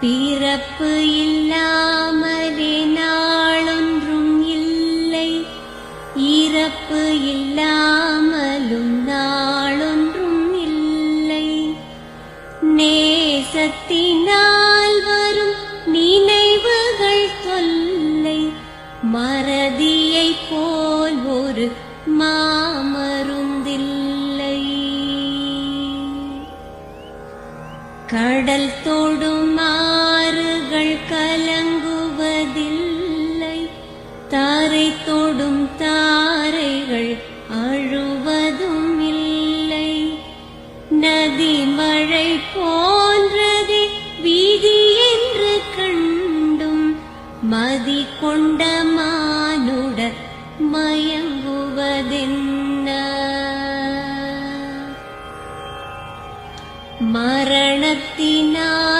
பிறப்பு இல்லாமலே நாளொன்றும் இல்லை. இறப்பு இல்லாமலும் நாளொன்றும் இல்லை. நேசத்தினால் வரும் நினைவுகள் தொல்லை. மறதியைப் போல் ஒரு மாமருந்தில்லை. கடல் தொடும் கலங்குவதில்லை தாரை தொடும் தாரைகள் அழுவதும் இல்லை நதி மழை போன்றது வீதி என்று கண்டும் மதி கொண்ட மானுட மயங்குவதென்ன? மரணத்தினால்